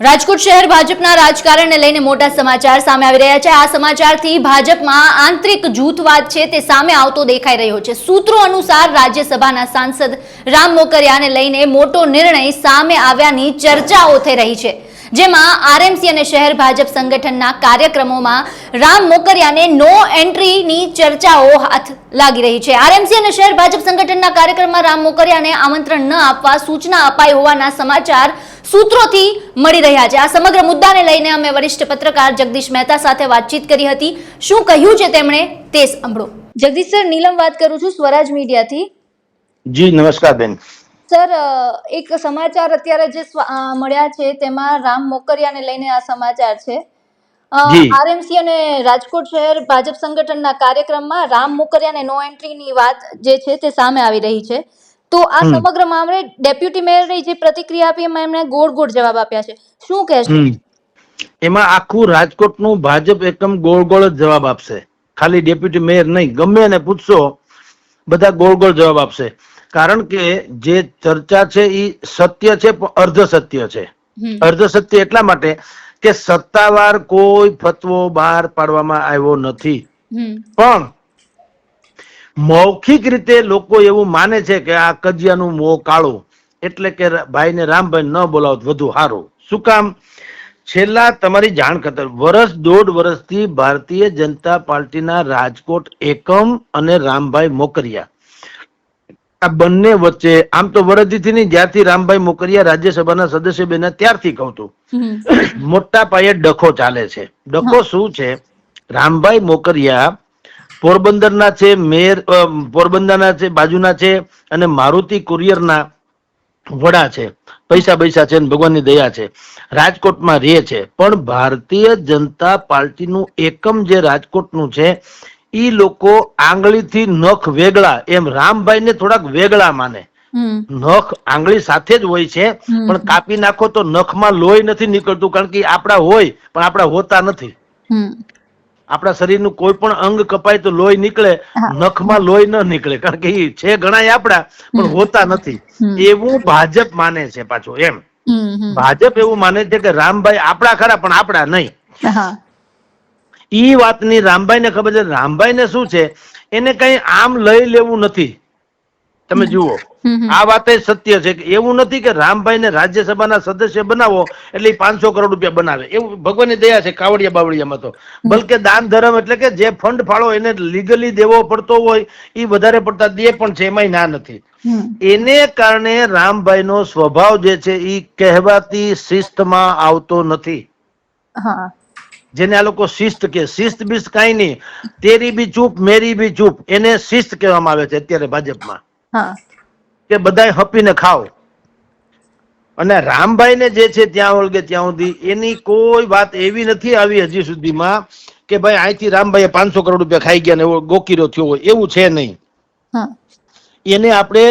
રાજકોટ શહેર ભાજપના રાજકારણને લઈને મોટા સમાચાર સામે આવી રહ્યા છે. આ સમાચારથી ભાજપમાં આંતરિક જૂથવાદ છે તે સામે આવતો દેખાઈ રહ્યો છે. સૂત્રો અનુસાર રાજ્યસભાના સાંસદ રામ મોકરિયાને લઈને મોટો નિર્ણય સામે આવ્યાની ચર્ચાઓ થઈ રહી છે. જેમાં આરએમસી અને શહેર ભાજપ સંગઠનના કાર્યક્રમોમાં રામ મોકરિયાને નો એન્ટ્રીની ચર્ચાઓ હાથ લાગી રહી છે. આરએમસી અને શહેર ભાજપ સંગઠનના કાર્યક્રમમાં રામ મોકરિયાને આમંત્રણ ન આપવા સૂચના અપાઈ હોવાના સમાચાર સૂત્રોથી મળી રહ્યા છે. આ સમગ્ર મુદ્દાને લઈને અમે વરિષ્ઠ પત્રકાર જગદીશ મહેતા સાથે વાતચીત કરી હતી. શું કહ્યું છે તેમણે? તે સાંભળો. જગદીશ સર નીલમ વાત કરું છું સ્વરાજ મીડિયાથી. જી નમસ્કાર બેન. સર એક સમાચાર અત્યારે જે મળ્યા છે તેમાં રામ મોકરિયાને લઈને આ સમાચાર છે. આરએમસી અને રાજકોટ શહેર ભાજપ સંગઠનના કાર્યક્રમમાં રામ મોકરિયાને નો એન્ટ્રીની વાત જે છે તે સામે આવી રહી છે. તો આ સમગ્ર મામલે ડેપ્યુટી મેયરે જે પ્રતિક્રિયા આપી એમાં એમણે ગોળ ગોળ જવાબ આપ્યા છે. શું કહેશો. એમાં આખું રાજકોટનું ભાજપ એકદમ ગોળ ગોળ જ જવાબ આપશે. ખાલી ડેપ્યુટી મેયર નહીં ગમે એને પૂછશો બધા ગોળ ગોળ જવાબ આપશે. કારણ કે જે ચર્ચા છે એ સત્ય છે પણ અર્ધ સત્ય છે. અર્ધ સત્ય એટલા માટે કે સત્તાવાર કોઈ ફતવો બહાર પાડવામાં આવ્યો નથી. પણ મૌખિક રીતે લોકો એવું માને છે કે આ કજિયાનું મોં કાળું એટલે કે ભાઈને રામભાઈ ન બોલાવત વધુ સારું શું કામ? છેલ્લા તમારી જાણ ખતર વર્ષ દોઢ વર્ષથી ભારતીય જનતા પાર્ટીના રાજકોટ એકમ અને રામભાઈ મોકરિયા. આ બંને વચ્ચે આમ તો વરદીથી નહીં જ્યારથી રામભાઈ મોકરિયા રાજ્યસભાના સદસ્ય બન્યા ત્યારથી કહું છું. મોટા પાયે ડખો ચાલે છે. ડખો શું છે? રામભાઈ મોકરિયા પોરબંદરના છે મેયર પોરબંદરના છે બાજુના છે અને મારુતિ કુરિયરના વડા છે. પૈસા પૈસા છે ભગવાનની દયા છે. રાજકોટમાં રહે છે. પણ ભારતીય જનતા પાર્ટીનું એકમ જે રાજકોટનું છે ઈ લોકો આંગળીથી નખ વેગળા એમ રામભાઈને થોડાક વેગળા માને. નખ આંગળી સાથે જ હોય છે પણ કાપી નાખો તો નખમાં લોહી નથી નીકળતું કારણ કે આપણા હોય પણ આપણા હોતા નથી. આપણા શરીરનું કોઈ પણ અંગ કપાય તો લોહી નીકળે નખમાં લોહી ન નીકળે. કારણ કે એ છે ઘણા આપણા પણ હોતા નથી. એવું ભાજપ માને છે પાછું એમ. ભાજપ એવું માને છે કે રામભાઈ આપણા ખરા પણ આપણા નહીં. ઈ વાતની રામભાઈને ખબર છે. રામભાઈને શું છે? એને કઈ આમ લઈ લેવું નથી. તમે જુઓ. આ વાત સત્ય છે કે એવું નથી કે રામભાઈ ને રાજ્યસભાના સદસ્ય બનાવો એટલે પાંચસો કરોડ રૂપિયા બનાવે. એવું ભગવાનની દયા છે કાવડિયા બાવડિયામાં તો. બલકે દાન ધર્મ એટલે કે જે ફંડ ફાળો એને લીગલી દેવો પડતો હોય એ વધારે પડતા દે પણ છે એમાં ના નથી. એને કારણે રામભાઈ નો સ્વભાવ જે છે એ કહેવાતી શિસ્તમાં આવતો નથી. જેને આ લોકો શિસ્ત કે શિસ્ત બિસ્ત કાંઈ નહીં. તેરી બી ચૂપ મેરી બી ચૂપ. એને શિસ્ત કહેવામાં આવે છે અત્યારે ભાજપમાં. કે બધાય હપીને ખાઓ. અને રામભાઈને જે છે ત્યાં ઓળગે ત્યાં સુધી એની કોઈ વાત એવી નથી આવી હજી સુધીમાં કે ભાઈ અહીંથી રામભાઈએ પાંચસો કરોડ રૂપિયા ખાઈ ગયા ને એવો ગોકીરો થયો હોય એવું છે નહીં. એને આપણે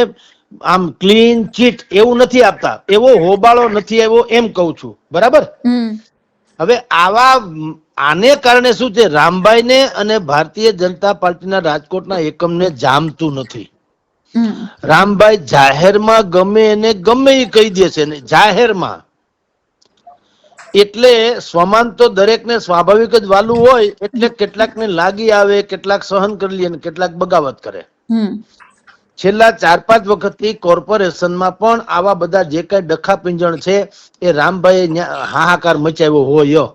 આમ ક્લીન ચીટ એવું નથી આપતા. એવો હોબાળો નથી આવ્યો એમ કહું છું. બરાબર. હવે આવા આને કારણે શું છે? રામભાઈને અને ભારતીય જનતા પાર્ટીના રાજકોટના એકમને જામતું નથી. રામભાઈ જાહેરમાં ગમે એને ગમે એ કહી દે છે ને જાહેરમાં. એટલે સ્વમાન તો દરેકને સ્વાભાવિક જ વાલું હોય એટલે કેટલાકને લાગી આવે કેટલાક સહન કરી લે અને કેટલાક બગાવત કરે. છેલ્લા ચાર પાંચ વખતથી કોર્પોરેશનમાં પણ આવા બધા જે કઈ ડખા પિંજણ છે એ રામભાઈ હાહાકાર મચાવ્યો હોય.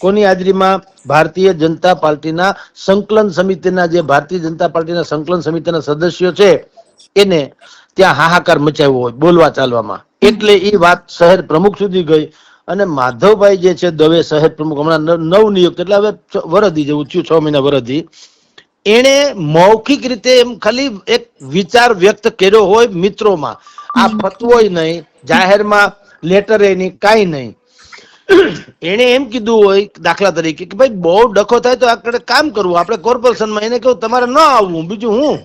કોની હાજરીમાં? ભારતીય જનતા પાર્ટીના સંકલન સમિતિના જે ભારતીય જનતા પાર્ટીના સંકલન સમિતિના સદસ્યો છે એને ત્યાં હાહાકાર મચાવ્યો હોય બોલવા ચાલવામાં. એટલે એ વાત શહેર પ્રમુખ સુધી ગઈ અને માધવભાઈ જે છે દવે શહેર પ્રમુખ, હમણાં નવ નિયુક્ત, એટલે હવે વરદી જેવું થયું, છ મહિના વરદી એણે મૌખિક રીતે એમ ખાલી એક વિચાર વ્યક્ત કર્યો હોય મિત્રોમાં. આ ફતવોય નહીં, જાહેરમાં લેટર નહીં કાંઈ નહીં. એણે એમ કીધું હોય દાખલા તરીકે કે ભાઈ બહુ ડખો થાય તો આપણે કામ કરવું. આપણે કોર્પોરેશનમાં એને કહ્યું, તમારે ન આવવું, બીજું હું.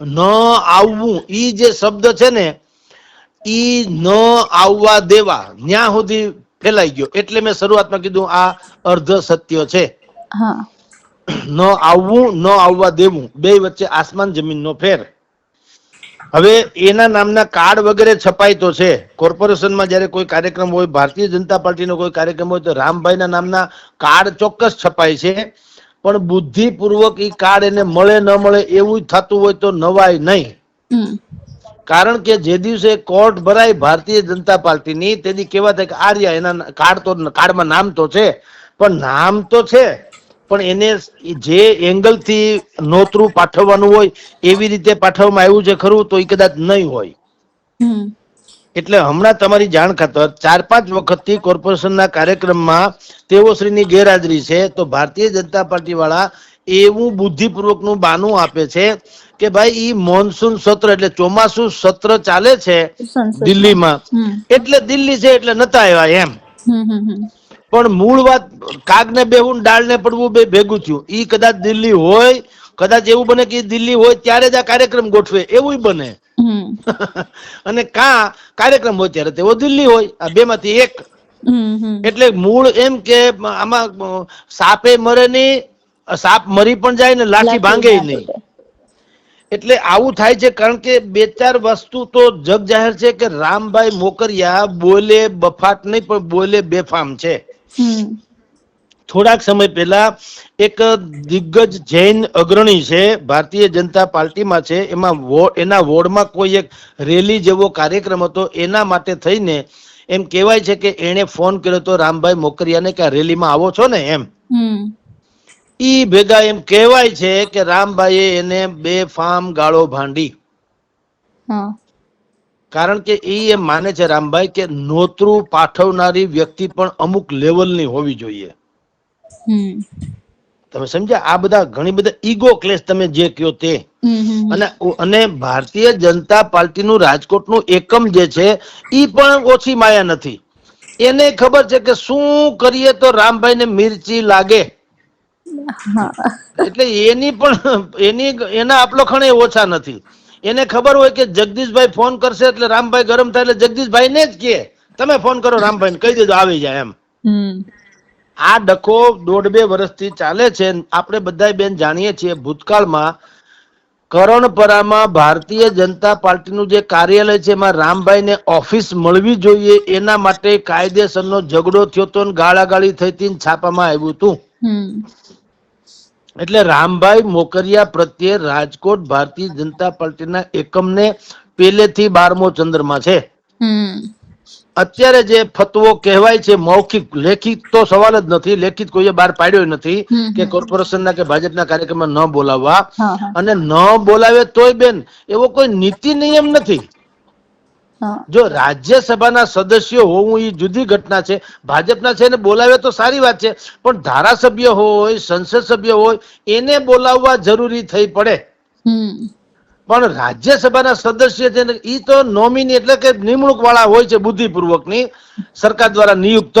ન આવવું ઈ જે શબ્દ છે ને ઈ ન આવવા દેવા ન્યા સુધી ફેલાઈ ગયો. એટલે મેં શરૂઆતમાં કીધું આ અર્ધ સત્ય છે. ન આવવું ન આવવા દેવું બે વચ્ચે આસમાન જમીનનો ફેર. હવે એના નામના કાર્ડ વગેરે છપાય તો છે. કોર્પોરેશનમાં જ્યારે કોઈ કાર્યક્રમ હોય ભારતીય જનતા પાર્ટીનો કોઈ કાર્યક્રમ હોય તો રામભાઈના નામના કાર્ડ ચોક્કસ છપાય છે. પણ બુદ્ધિપૂર્વક એ કાર્ડ એને મળે ન મળે એવું થતું હોય તો નવાય નહીં. કારણ કે જે દિવસે કોર્ટ ભરાય ભારતીય જનતા પાર્ટીની તેથી કેવા થાય કે આર્યા એના કાર્ડ તો કાર્ડમાં નામ તો છે પણ નામ તો છે પણ એને જે એંગલથી નોતરું પાઠવવાનું હોય એવી રીતે પાઠવવામાં આવ્યું છે ખરું તો એ કદાચ નહીં હોય. એટલે હમણાં તમારી જાણ ખાતર ચાર પાંચ વખતથી કોર્પોરેશનના કાર્યક્રમમાં તેઓ શ્રીની ગેરહાજરી છે. તો ભારતીય જનતા પાર્ટી વાળા એવું બુદ્ધિપૂર્વકનું બાનું આપે છે કે ભાઈ ઈ મોન્સૂન સત્ર એટલે ચોમાસુ સત્ર ચાલે છે દિલ્હીમાં. એટલે દિલ્હી છે એટલે નતા આવ્યા એમ. પણ મૂળ વાત કાગને બેહું ડાળને પડવું બે ભેગું થયું. ઈ કદાચ દિલ્હી હોય કદાચ એવું બને કે દિલ્હી હોય ત્યારે જ આ કાર્યક્રમ ગોઠવે. એવું બને. અને કા કાર્યક્રમ હોય ત્યારે તેઓ દિલ્હી હોય આ બે માંથી એક એટલે મૂળ એમ કે આમાં સાપે મરે નહીં સાપ મરી પણ જાય ને લાઠી ભાંગે નહીં. એટલે આવું થાય છે કારણ કે બે ચાર વસ્તુ તો જગ જાહેર છે કે રામભાઈ મોકરિયા બોલે બફાટ નહીં પણ બોલે બેફામ છે. થોડાક સમય પહેલા એક દિગ્ગજ જૈન અગ્રણી છે ભારતીય જનતા પાર્ટીમાં છે એમાં એના વોર્ડમાં કોઈ એક રેલી જેવો કાર્યક્રમ હતો એના માટે થઈને એમ કહેવાય છે કે એણે ફોન કર્યો હતો રામભાઈ મોકરિયાને કે રેલીમાં આવો છો ને? એમ. ઈ ભેગા એમ કહેવાય છે કે રામભાઈએ એને બે ફામ ગાળો ભાંડી. કારણ કે એ એમ માને છે રામભાઈ કે નોતરું પાઠવનારી વ્યક્તિ પણ અમુક લેવલની હોવી જોઈએ. તમે સમજ્યા? આ બધા ઘણી બધા ઈગો ક્લેશ તમે જે કયો તે. અને અને ભારતીય જનતા પાર્ટીનું રાજકોટનું એકમ જે છે ઈ પણ ઓછી માયા નથી. એને ખબર છે કે શું કરીએ તો રામભાઈ ને મિર્ચી લાગે. એટલે એની પણ એની એના આપલોખણે ઓછા નથી. એને ખબર હોય કે જગદીશભાઈ ફોન કરશે એટલે રામભાઈ ગરમ થાય એટલે જગદીશભાઈ ને જ કે તમે ફોન કરો રામભાઈ કહી દેજો આવી જાય એમ. આ ડખો દોઢ બે વર્ષથી ચાલે છે. આપણે બધા બેન જાણીએ છીએ ભૂતકાળમાં કરણપરામાં ભારતીય જનતા પાર્ટીનું જે કાર્યાલય છે એમાં રામભાઈને ઓફિસ મળવી જોઈએ. એના માટે કાયદેસરનો ઝઘડો થયો તો ને ગાળાગાળી થઈ હતી ને છાપામાં આવ્યું હતું. એટલે રામભાઈ મોકરિયા પ્રત્યે રાજકોટ ભારતીય જનતા પાર્ટીના એકમને પહેલેથી બારમો ચંદ્રમાં છે. અત્યારે જે ફતવો કહેવાય છે મૌખિક લેખિત તો સવાલ જ નથી લેખિત કોઈએ બહાર પાડ્યો નથી કે કોર્પોરેશનના કે ભાજપના કાર્યક્રમમાં ન બોલાવવા. અને ન બોલાવે તોય બેન એવો કોઈ નીતિ નિયમ નથી. જો રાજ્યસભાના સદસ્યો હોવું એ જુદી ઘટના છે ભાજપના છે એને બોલાવે તો સારી વાત છે પણ ધારાસભ્ય હોય સંસદ સભ્ય હોય એને બોલાવવા જરૂરી થઈ પડે. પણ રાજ્યસભાના સદસ્ય છે એ તો નોમિની એટલે કે નિમણૂક વાળા હોય છે બુદ્ધિપૂર્વકની સરકાર દ્વારા નિયુક્ત.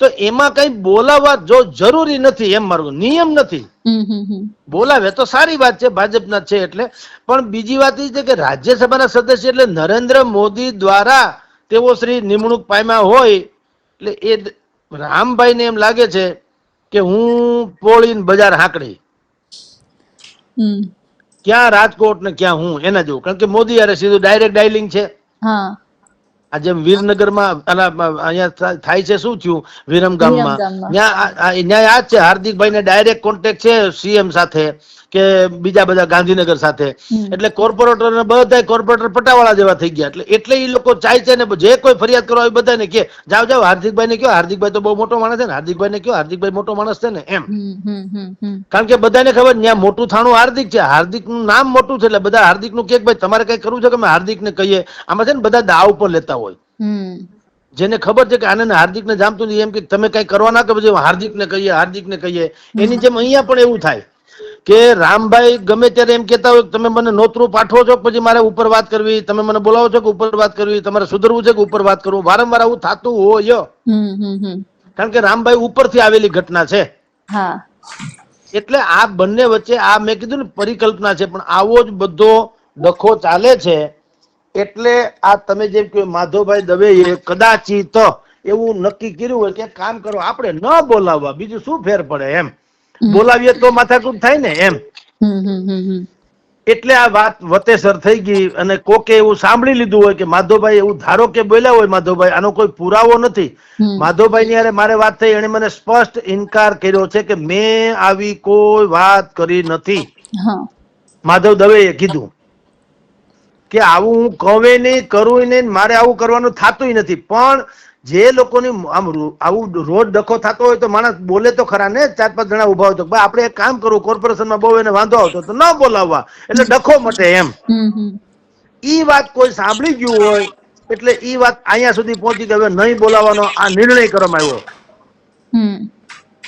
તો એમાં કઈ બોલાવવા જો જરૂરી નથી એમ મારું નિયમ નથી. બોલાવે તો સારી વાત છે ભાજપના છે એટલે. પણ બીજી વાત એ છે કે રાજ્યસભાના સદસ્ય એટલે નરેન્દ્ર મોદી દ્વારા તેઓ શ્રી નિમણૂક પામ્યા હોય એટલે એ રામભાઈ રામભાઈને એમ લાગે છે કે હું પોળીને બજાર હાંકડી. ક્યાં રાજકોટ ને ક્યાં હું, એના જેવું. કારણ કે મોદી યારે સીધું ડાયરેક્ટ ડાયલિંગ છે. હા. આ જેમ વિરનગરમાં અહીંયા થાય છે શું થયું? વિરમગામમાં વિરમગામમાં. ત્યાં આ- જ છે હાર્દિકભાઈ ને ડાયરેક્ટ કોન્ટેક્ટ છે સીએમ સાથે કે બીજા બધા ગાંધીનગર સાથે. એટલે કોર્પોરેટર ને બધા કોર્પોરેટર પટાવાળા જેવા થઈ ગયા. એટલે એટલે એ લોકો ચાય છે ને જે કોઈ ફરિયાદ કરવા હોય બધાને કે જાઓ જાઓ હાર્દિકભાઈ ને કયો હાર્દિકભાઈ તો બહુ મોટો માણસ છે ને હાર્દિકભાઈ ને કયો હાર્દિકભાઈ મોટો માણસ છે ને એમ. કારણ કે બધાને ખબર ત્યાં મોટું થાણું હાર્દિક છે. હાર્દિકનું નામ મોટું છે એટલે બધા હાર્દિકનું કે ભાઈ તમારે કઈ કરવું છે કે અમે હાર્દિક ને કહીએ? આમાં છે ને બધા દાવ ઉપર લેતા જેને ખબર છે કે આનંદ હાર્દિક ને જામતું નથી એમ કે તમે કઈ કરવા ના કે પછી હાર્દિક ને કહીએ હાર્દિક ને કહીએ. એની જેમ અહીંયા પણ એવું થાય કે રામભાઈ ગમે ત્યારે એમ કહેતા હોય તમે મને નોતરું પાઠવો છો પછી મારે ઉપર વાત કરવી તમે મને બોલાવો છો કે ઉપર વાત કરવી તમારે સુધરવું છે કે ઉપર વાત કરવું? વારંવાર આવું થતું હોય. કારણ કે રામભાઈ ઉપરથી આવેલી ઘટના છે. હા. એટલે આ બંને વચ્ચે આ મેં કીધું ને પરિકલ્પના છે પણ આવો જ બધો ડખો ચાલે છે એટલે આ તમે જેમ કે માધવભાઈ દવે કદાચિત એવું નક્કી કર્યું હોય કે કામ કરો આપણે ન બોલાવવા બીજું શું ફેર પડે એમ? બોલાવીએ તો માથાકૂટ થાય ને એમ? એટલે આ વાત વતેસર થઈ ગઈ અને કોકે એવું સાંભળી લીધું હોય કે માધવભાઈ એવું ધારો કે બોલ્યા હોય માધવભાઈ આનો કોઈ પુરાવો નથી. માધવભાઈ ની મારે વાત થઈ એને મને સ્પષ્ટ ઇનકાર કર્યો છે કે મેં આવી કોઈ વાત કરી નથી. માધવ દવે કીધું. કે આવું હું કહે નહીં કરું નહીં મારે આવું કરવાનું થતું નથી. પણ જે લોકોની આમ આવું રોજ ડખો થતો હોય તો માણસ બોલે તો ખરા ને ચાર પાંચ જણા ઊભા હોય તો. આપણે એક કામ કરવું કોર્પોરેશનમાં બહુ એને વાંધો આવતો તો ન બોલાવવા. એટલે ડખો મટે એમ. ઈ વાત કોઈ સાંભળી ગયું હોય એટલે ઈ વાત અહીંયા સુધી પહોંચી ગઈ. હવે નહીં બોલાવવાનો આ નિર્ણય કરવામાં આવ્યો. હમ.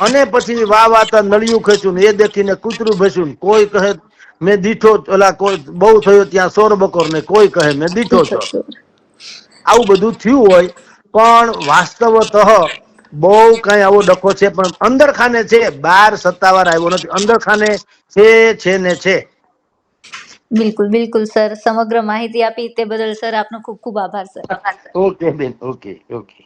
અને પછી વાહ વાતા નળિયું ખેંચ્યું ને એ દેખીને કૂતરું ભેસ્યું કોઈ કહે મેં દીઠો ઓલા કોઈ બહુ થયો ત્યાં સોર બકોર ને કોઈ કહે મેં દીઠો છો. આવું બધું થયું હોય પણ વાસ્તવતઃ બહુ કઈ આવો ડખો છે પણ અંદર ખાને છે બાર સત્તાવાર આવ્યો નથી. અંદર ખાને છે છે ને છે. બિલકુલ બિલકુલ સર. સમગ્ર માહિતી આપી તે બદલ સર આપનો ખૂબ ખૂબ આભાર સર. ઓકે બેન ઓકે ઓકે.